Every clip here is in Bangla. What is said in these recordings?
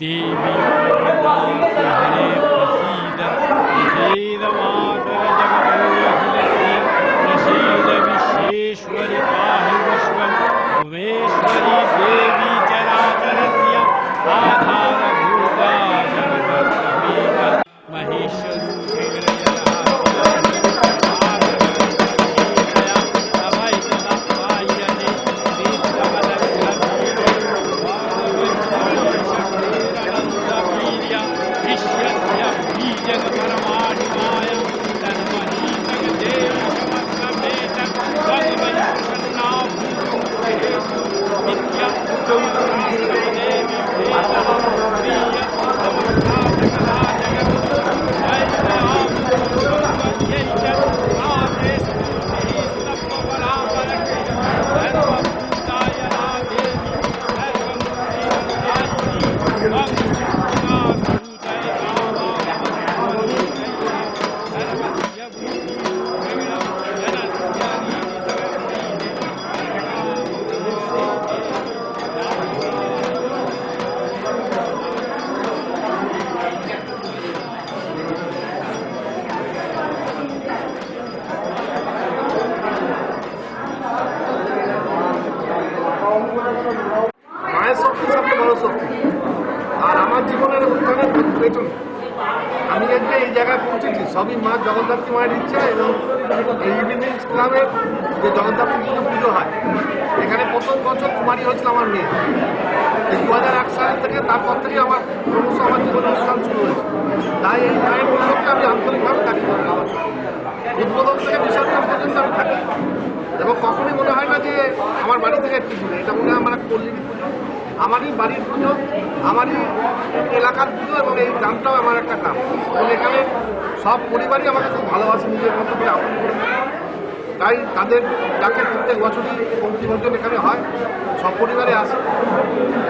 देवी हृदाहरे प्रसीद प्रसीदमातरजम प्रसीद पाहि विश्वं भवेश्वरी देवी चराचरस्य राधा মায়ের ইচ্ছা এবং এই ইভিনিং যে জগদ্ধাত্রী পুজো পুজো হয়, এখানে প্রথম বছর কুমারী হচ্ছিল আমার মেয়ে। দু হাজার এক সাল থেকে তারপর থেকে আমার ক্রমশ আমার জীবন অনুষ্ঠান শুরু হয়েছে। তাই এই মায়ের উৎসবকে আমি আন্তরিকভাবে থাকি উদ্বোধন থেকে বিসর্জন পর্যন্ত আমি থাকি। এবং কখনই মনে হয় না যে আমার বাড়ি থেকে একটু দূরে এটা মনে হয় আমার কল্যাণী পুজো। আমারই বাড়ির পুজো। আমারই এলাকার পুজো এবং এই গ্রামটাও আমার একটা গ্রাম। এবং এখানে সব পরিবারই আমাকে খুব ভালোবাসে নিজের মতো করে আপন করে। তাই তাদের যাকে প্রত্যেক বছরই পঙ্ক্তি ভোজন এখানে হয়। সব পরিবারে আসে।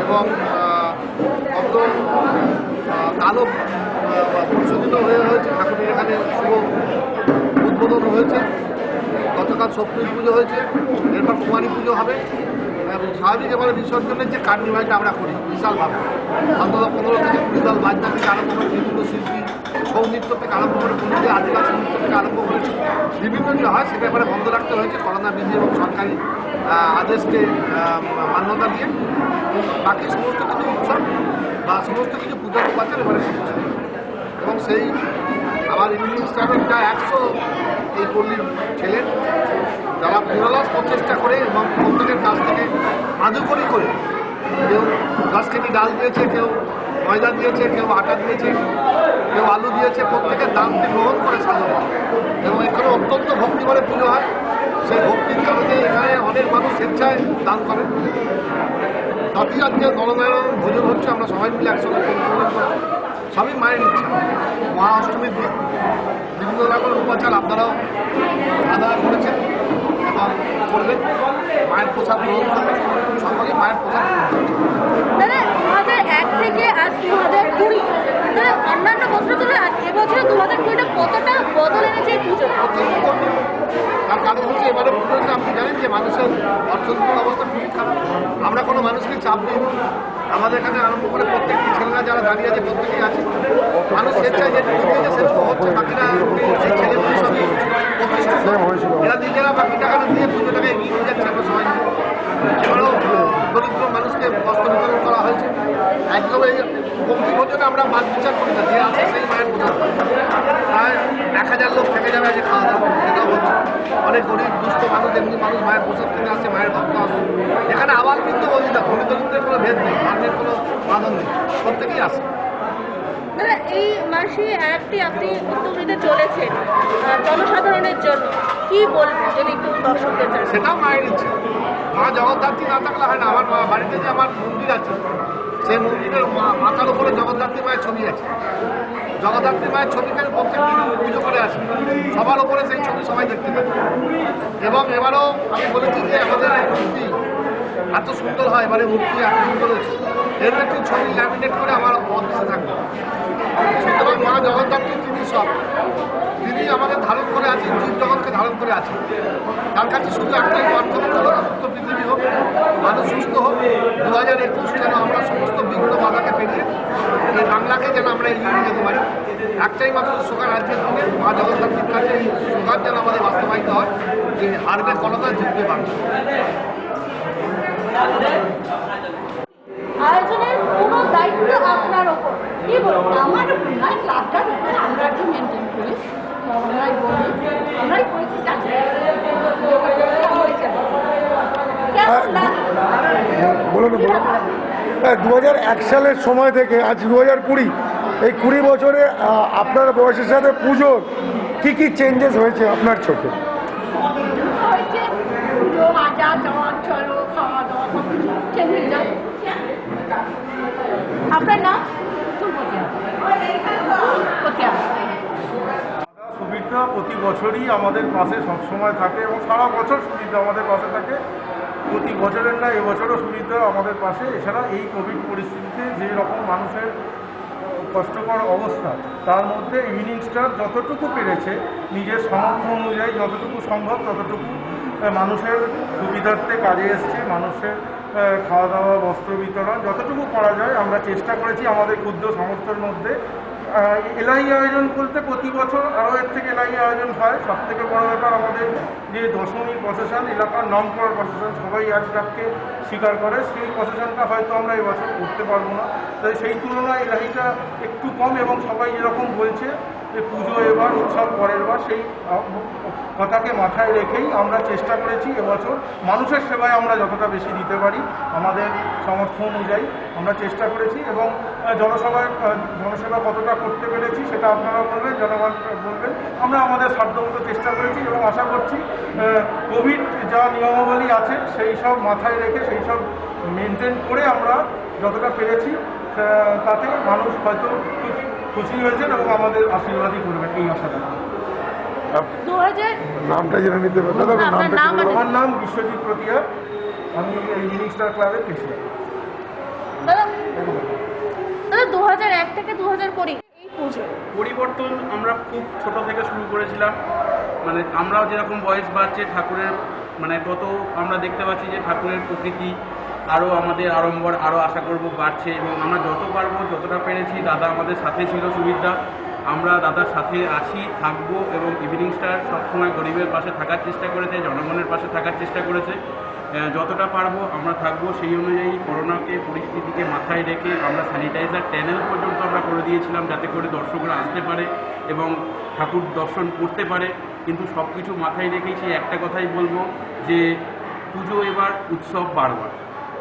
এবং আহ, কালো পরিশোধিত হয়ে হয়েছে ঠাকুরের এখানে শুভ উদ্বোধন হয়েছে। গতকাল সপ্তমী পুজো হয়েছে, এরপর কুমারী পুজো হবে, এবং স্বাভাবিক এবারে বিসর্জনের যে কার্নিভালটা আমরা করি বিশালভাবে অন্তত পনেরো থেকে কুড়ি দল বাজনা থেকে আরম্ভ করে বিভিন্ন শিল্পী, ছৌ নৃত্য থেকে আরম্ভ করে পল্লী আদিবাসী নৃত্য থেকে আরম্ভ করে বিভিন্ন যে হয়, সেটা এবারে বন্ধ রাখতে হয়েছে, করোনা বিধি এবং সরকারি আদেশকে মান্যতা দিয়ে। বাকি সমস্ত কিছু উৎসব বা সমস্ত কিছু পূজা উপাচার এবারে এবং সেই আমার স্টাফের প্রায় একশো এই পল্লীর ছেলে যারা নিরলস প্রচেষ্টা করে এবং প্রত্যেকের কাছ থেকে আদুকরি করে। কেউ দশ কেজি ডাল দিয়েছে, কেউ ময়দা দিয়েছে, কেউ আটা দিয়েছে, কেউ আলু দিয়েছে, প্রত্যেকের দামকে গ্রহণ করে সাজানো এবং এখানে অত্যন্ত ভক্তি করে পুজো হয়। সেই ভক্তির কারণে এখানে অনেক মানুষ স্বেচ্ছায় দান করে। আজকে নরনারায়ণ ভোজন হচ্ছে, আমরা সবাই মিলে একসঙ্গে সবই মায়ের ইচ্ছা। মহা অষ্টমীর দিন। বিভিন্ন রকমের উপাচার আপনারাও আদায় করেছেন এবং করবেন। মায়ের প্রসাদ গ্রহণ করবেন। সকলেই মায়ের প্রসাদ। দাদা দু হাজার এক থেকে আজ দু হাজার কুড়ি অন্যান্য বছর এবছর দু হাজার কুড়িটা কতটা বদল এনেছে এই পুজো কারণ হচ্ছে এবারে পুজোতে আপনি জানেন যে মানুষের অর্থনৈতিক অবস্থা খুবই খারাপ। আমরা কোনো মানুষকে চাপ দিই আমাদের এখানে আরম্ভ করে প্রত্যেকটি ছেলেরা যারা দাঁড়িয়ে আছে প্রত্যেকেই আছে। মানুষ স্বেচ্ছায় যেটুকু দিয়েছে সেটুকু হচ্ছে বাকিরা সেই প্রতিষ্ঠিত। এরা নিজেরা বাকি টাকাটা দিয়ে পুজোটাকে এগিয়ে নিয়ে যাচ্ছে আমরা সবাই। এবারেও দরিদ্র মানুষকে বস্ত্র বিতরণ করা হয়েছে। একদম এই ভক্তি ভোজনে আমরা বাদ বিচার করি না। যে আছে সেই মায়ের পূজা প্রায় এক হাজার লোক থেকে যাবে যে খাওয়া দাওয়া। অনেক গরিব দুস্থ মানুষ এমনি মানুষ মায়ের প্রসাদ কিনে আসছে মায়ের ভক্ত আসে এখানে আবার কিন্তু বলি না ধনী দরিদ্রের কোনো ভেদ নেই ধর্মের কোনো বাঁধন নেই প্রত্যেকেই আসে দাদা এই মাসে একটি আপনি উদ্যোগ নিতে চলেছেন জনসাধারণের জন্য কি বলবেন যদি একটু দর্শকদের সেটাও মায়ের ইচ্ছে। মা জগদ্ধাত্রী না থাকলে হয় না। আমার মা বাড়িতে যে আমার মন্দির আছে, সেই মন্দিরের মাথার উপরে জগদ্ধাত্রী মায়ের ছবি আছে। জগদ্ধাত্রী মায়ের ছবিকে আমি প্রত্যেক দিন পুজো করে আসি। সবার উপরে সেই ছবি সবাই দেখতে পাবে এবং এবারও আমি বলেছি যে আমাদের মূর্তি এত সুন্দর হয়, এবারে মূর্তি এত সুন্দর হয়েছে। এর একটি ছবি ল্যামিনেট করে আমার অফিসে থাকবে সুতরাং মা জগদ্ধাত্রী তিনি সব। তিনি আমাদের ধারণ করে আছেন, জীব জগৎকে ধারণ করে আছে তার কাছে শুধু একটাই প্রার্থনা করোনা মুক্ত পৃথিবী হোক, মানুষ সুস্থ হোক দু হাজার একুশ যেন আমরা সমস্ত বিঘ্ন বাধাকে পেরিয়ে এই বাংলাকে যেন আমরা এগিয়ে নিয়ে যেতে পারি। একটাই মাত্র সোগান আজকের দিনে, মা জগদ্ধাত্রীর কাছে এই সোগান যেন আমাদের বাস্তবায়িত হয়, যে হারবে কলকাতা, জিতবে বাংলা। আয়োজনের পুরো দায়িত্ব আপনার ওপর। কি বলবেন আমার উপর নয় ক্লাবটার উপরে আমরা একটু মেনটেন করি। আমরাই বলি আমরাই করেছি যাতে কেমন লাগে বলুন বলুন। হ্যাঁ দু হাজার এক সালের সময় থেকে আজ দু হাজার কুড়ি এই কুড়ি বছরে আপনার বয়সের সাথে পুজোর কী কী চেঞ্জেস হয়েছে আপনার চোখে? হয়ে আপনার নাম? সুবিধা প্রতি বছরই আমাদের পাশে সবসময় থাকে এবং সারা বছর সুবিধা আমাদের পাশে থাকে। প্রতি বছরের না এবছরও সুবিধা আমাদের পাশে। এছাড়া এই কোভিড পরিস্থিতিতে যে রকম মানুষের কষ্টকর অবস্থা, তার মধ্যে ইভিনিং স্টার যতটুকু পেরেছে, নিজের সামর্থ্য অনুযায়ী যতটুকু সম্ভব ততটুকু মানুষের সুবিধার্থে কাজে এসছে, মানুষের খাওয়া দাওয়া বস্ত্র বিতরণ, যতটুকু করা যায়, আমরা চেষ্টা করেছি আমাদের ক্ষুদ্র সামর্থ্যের মধ্যে। এলাহি আয়োজন বলতে প্রতি বছর আরও এর থেকে এলাহি আয়োজন হয়। সব থেকে বড় ব্যাপার আমাদের যে দশমী প্রশাসন এলাকার নাম করার প্রশাসন সবাই আজকে স্বীকার করে। সেই প্রশাসনটা হয়তো আমরা এবছর করতে পারব না। তাই সেই তুলনায় এলাহিটা একটু কম এবং সবাই যেরকম বলছে যে পুজো এবার, উৎসব পরের বার, সেই কথাকে মাথায় রেখেই আমরা চেষ্টা করেছি এবছর। মানুষের সেবায় আমরা যতটা বেশি দিতে পারি, আমাদের সামর্থ্য অনুযায়ী আমরা চেষ্টা করেছি এবং জনসভায় জনসেবা কতটা করতে পেরেছি সেটা আপনারা বলবেন, জনগণ বলবেন। আমরা আমাদের সাধ্যমতো চেষ্টা করেছি এবং আশা করছি কোভিড যা নিয়মাবলী আছে সেই সব মাথায় রেখে, সেই সব মেনটেন করে আমরা যতটা পেরেছি তাতে মানুষ হয়তো খুশি হয়েছেন এবং আমাদের আশীর্বাদই করবেন, এই হাজার নামটা জেনে নিতে বলুন? আমার নাম বিশ্বজিৎ প্রতিয়া। আমি এই ইউনিক স্টার ক্লাবের প্রেসিডেন্ট। দাদা দাদা দু হাজার এক থেকে দু হাজার কুড়ি পরিবর্তন আমরা খুব ছোট থেকে শুরু করেছিলাম। মানে আমরাও যেরকম বয়স বাড়ছে ঠাকুরের মানে তত আমরা দেখতে পাচ্ছি যে ঠাকুরের প্রকৃতি আরও আমাদের আড়ম্বর আরও আশা করব বাড়ছে এবং আমরা যত পারব যতটা পেরেছি দাদা আমাদের সাথে ছিল সুবিধা আমরা দাদার সাথে আছি থাকব এবং ইভিনিং স্টার সবসময় গরিবের পাশে থাকার চেষ্টা করেছে, জনগণের পাশে থাকার চেষ্টা করেছে। যতটা পারব আমরা থাকব, সেই অনুযায়ী করোনাকে পরিস্থিতিকে মাথায় রেখে আমরা স্যানিটাইজার ট্যানেল পর্যন্ত আমরা করে দিয়েছিলাম যাতে করে দর্শকরা আসতে পারে এবং ঠাকুর দর্শন করতে পারে। কিন্তু সব কিছু মাথায় রেখেই সেই একটা কথাই বলব যে পুজো এবার উৎসব বারবার।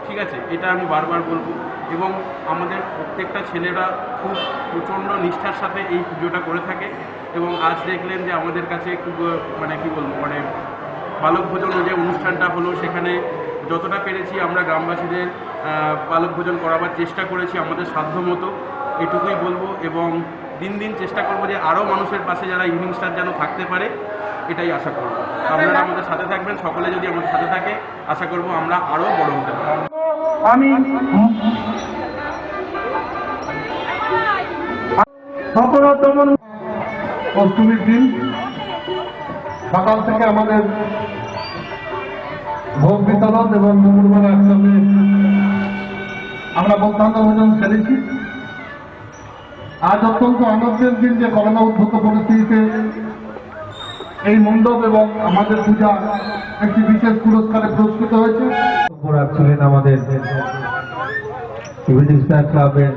ঠিক আছে? এটা আমি বারবার বলব। এবং আমাদের প্রত্যেকটা ছেলেরা খুব প্রচণ্ড নিষ্ঠার সাথে এই পুজোটা করে থাকে এবং আজ দেখলেন যে আমাদের কাছে খুব মানে কি বলব মানে বালক ভোজন যে অনুষ্ঠানটা হলো সেখানে যতটা পেরেছি আমরা গ্রামবাসীদের বালক ভোজন করাবার চেষ্টা করেছি আমাদের সাধ্য মতো, এটুকুই বলব এবং দিন দিন চেষ্টা করব যে আরও মানুষের পাশে যারা ইভিনিং স্টার যেন থাকতে পারে, এটাই আশা করব। আপনারা আমাদের সাথে থাকবেন, সকলে যদি আমাদের সাথে থাকে, আশা করব আমরা আরও বড় হতে পারি আমি সফলতম অষ্টমীর দিন। সকাল থেকে আমাদের ভোগ বিতরণ এবং দুপুরবেলা একসাথে আমরা মধ্যাহ্ন ভোজন সেরেছি আজ অত্যন্ত আনন্দের দিন যে করোনা উদ্ভূত পরিস্থিতিতে এই মণ্ডপ এবং আমাদের পূজা একটি বিশেষ পুরস্কারে পুরস্কৃত হয়েছে। রাখছিলেন আমাদের ইভিনিং স্টার ক্লাবের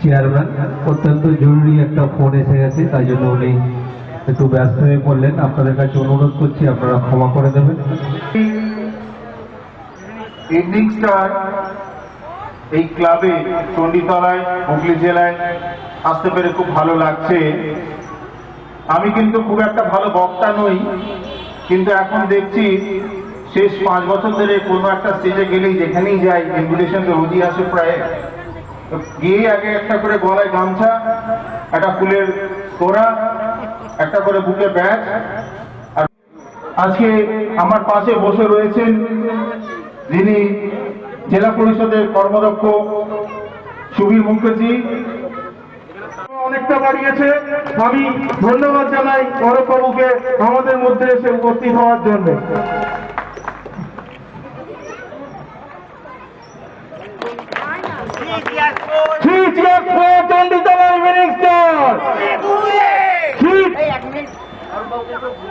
চেয়ারম্যান অত্যন্ত জরুরি একটা ফোন এসে গেছে, তাই জন্য উনি একটু ব্যস্ত হয়ে পড়লেন। আপনাদের কাছে অনুরোধ করছি, আপনারা ক্ষমা করে দেবেন। ইভিনিং স্টার এই ক্লাবে চণ্ডীতলায়, হুগলি জেলায় আসতে পেরে খুব ভালো লাগছে। আমি কিন্তু খুব একটা ভালো বক্তা নই, কিন্তু এখন দেখছি শেষ পাঁচ বছর ধরে কোনো একটা স্টেজে গেলেই যেখানেই যাই ইনভিটেশন তো রোজই আসে প্রায়। গিয়ে আগে একটা করে গলায় গামছা, একটা ফুলের তোড়া, একটা করে বুকে ব্যাগ আজকে আমার পাশে বসে রয়েছেন যিনি জেলা পরিষদের কর্মদক্ষ সুবীর মুখার্জি। অনেকটা বাড়িয়েছে। আমি ধন্যবাদ জানাই অরূপ বাবুকে আমাদের মধ্যে এসে উপস্থিত হওয়ার জন্য।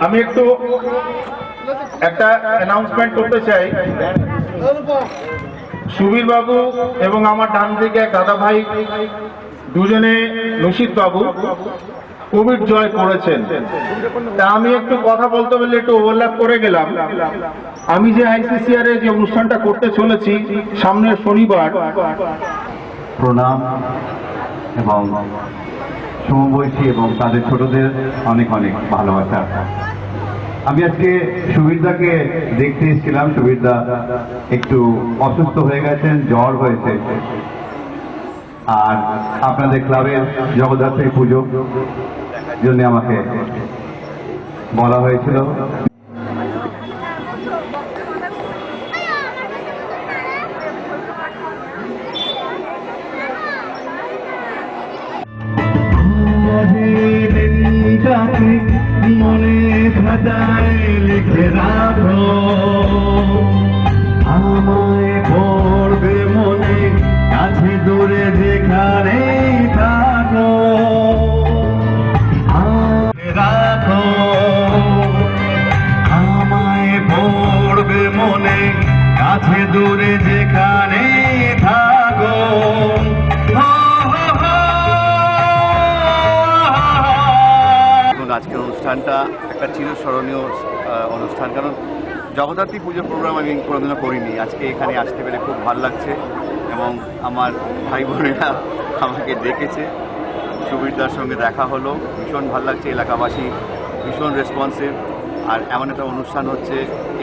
আমি একটু একটা অ্যানাউন্সমেন্ট করতে চাই। সুবীর বাবু এবং আমার ডান দিকে দাদা ভাই দুজনে রশিদ বাবু কোভিড জয় করেছেন। তা আমি একটু কথা বলতে বললে একটু ওভারল্যাপ করে গেলাম। আমি যে আইসিসিআর এ যে অনুষ্ঠানটা করতে চলেছি সামনের শনিবার প্রণাম এবং সমবয়সী এবং তাদের ছোটদের অনেক অনেক ভালোবাসা। আমি আজকে সুবিরদাকে দেখতে এসেছিলাম। সুবিরদা একটু অসুস্থ হয়ে গেছেন, জ্বর হয়েছে। আর আপনাদের ক্লাবের জগদ্ধাত্রী পুজো জন্য আমাকে বলা হয়েছিল। মনে খাতায় জগদ্ধাত্রী পুজো প্রোগ্রাম আমি কোনোদিনও করিনি। আজকে এখানে আসতে পেরে খুব ভালো লাগছে এবং আমার ভাই বোনেরা আমাকে ডেকেছে সুবিরদার সঙ্গে দেখা হলো। ভীষণ ভালো লাগছে এলাকাবাসী, ভীষণ রেসপন্সিভ আর এমন একটা অনুষ্ঠান হচ্ছে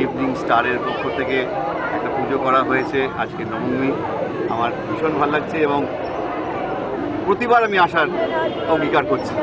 ইভিনিং স্টারের পক্ষ থেকে একটা পুজো করা হয়েছে আজকে নবমী। আমার ভীষণ ভালো লাগছে এবং প্রতিবার আমি আসার অঙ্গীকার করছি।